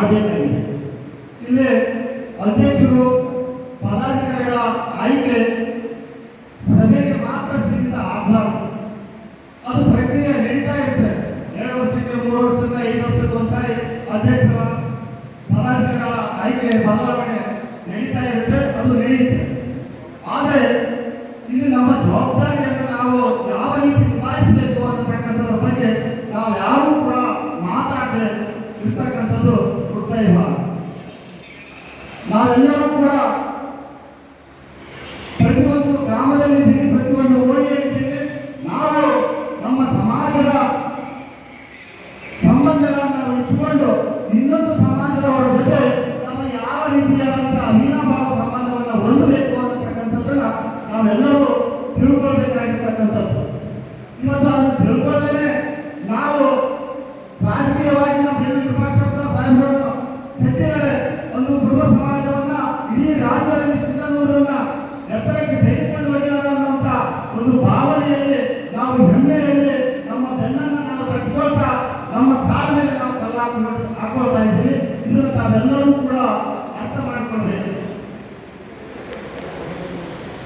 ಮಾಡಬೇಕಾಗಿದೆ ಇಲ್ಲಿ ಅಧ್ಯಕ್ಷರು, ಪದಾಧಿಕಾರಿಗಳ ಆಯ್ಕೆ ಸಭೆಗೆ ಮಾತ್ರ ಸೀಮಿತ ಆಗಬಾರ್ದು. ಅದು ಪ್ರಕ್ರಿಯೆ ನಡೀತಾ ಇರುತ್ತೆ. ಎರಡು ವರ್ಷಕ್ಕೆ, ಮೂರು ವರ್ಷಕ್ಕೆ, ಐದು ವರ್ಷಕ್ಕೆ ಒಂದ್ಸಾರಿ ಅಧ್ಯಕ್ಷರ ಪದಾಧಿಕಾರಿಗಳ ಆಯ್ಕೆ ಬದಲಾವಣೆ ನಡೀತಾ ಇರುತ್ತೆ, ಅದು ನಡೆಯುತ್ತೆ ಆದರೆ ಇಲ್ಲಿ ನಮ್ಮ ಜವಾಬ್ದಾರಿಯನ್ನು ನಾವು ಯಾವ ರೀತಿ ನಿಭಾಯಿಸಬೇಕು ಅನ್ನತಕ್ಕಂಥದ್ರ ಬಗ್ಗೆ ನಾವು ಯಾರೂ ಕೂಡ ಮಾತಾಡದೆ ಇರ್ತಕ್ಕಂಥದ್ದು ಮುಕ್ತಾಯ ನಾವೆಲ್ಲರೂ ಕೂಡ ಪ್ರತಿಯೊಂದು ಗ್ರಾಮದಲ್ಲಿದ್ದೀವಿ ಪ್ರತಿಯೊಂದು ಓಣಿಯಲ್ಲಿದ್ದೀವಿ. ನಾವು ನಮ್ಮ ಸಮಾಜದ ಸಂಬಂಧಗಳನ್ನು ನಾವು ಇಟ್ಟುಕೊಂಡು ಇನ್ನೊಂದು ಸಮಾಜದವರ ಜೊತೆ ನಮ್ಮ ಯಾವ ರೀತಿಯಾದಂತಹ ಅವಿನಾಭಾವ ಸಂಬಂಧವನ್ನು ಹೊಂದಬೇಕು ಅನ್ನತಕ್ಕಂಥದ್ದನ್ನ ನಾವೆಲ್ಲರೂ ತಿಳ್ಕೊಳ್ಬೇಕಾಗಿರ್ತಕ್ಕಂಥದ್ದು. ಇವತ್ತು ಅದನ್ನು ತಿಳ್ಕೊಳ್ಳದೇ ನಾವು ರಾಜಕೀಯವಾಗಿ ವಿಪಕ್ಷ ಸಾಹೇಬರು ರಾಜ್ಯದಲ್ಲಿ ಸಿಂಧನೂರನ್ನ ಎತ್ತರಕ್ಕೆ ತೆಗೆದುಕೊಂಡು ಹೋಗಿದ್ದಾರೆ ಅನ್ನುವಂಥ ಒಂದು ಭಾವನೆಯಲ್ಲಿ ನಾವು ಹೆಮ್ಮೆಯಲ್ಲಿ ನಮ್ಮ ಬೆನ್ನನ್ನು